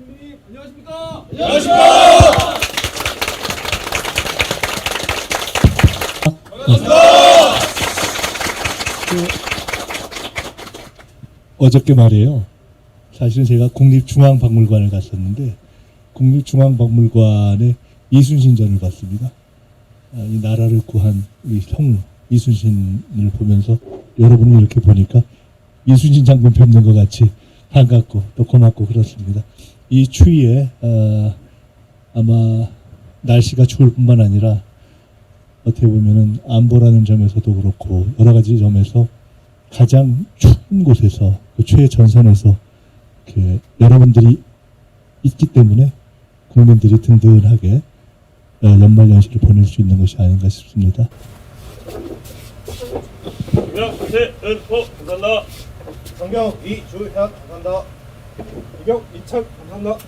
대표님 안녕하십니까? 어저께 말이에요. 사실은 제가 국립중앙박물관을 갔었는데 국립중앙박물관에 이순신전을 봤습니다. 아, 이 나라를 구한 우리 형 이순신을 보면서 여러분을 이렇게 보니까 이순신 장군 뵙는 것 같이 반갑고 또 고맙고 그렇습니다. 이 추위에 어, 아마 날씨가 추울 뿐만 아니라 어떻게 보면은 안보라는 점에서도 그렇고 여러 가지 점에서 가장 추운 곳에서 그 최전선에서 이렇게 여러분들이 있기 때문에 국민들이 든든하게 어, 연말 연시를 보낼 수 있는 것이 아닌가 싶습니다. 감사합니다. 정경 이주현 감사합니다. 이경 이철 감사합니다.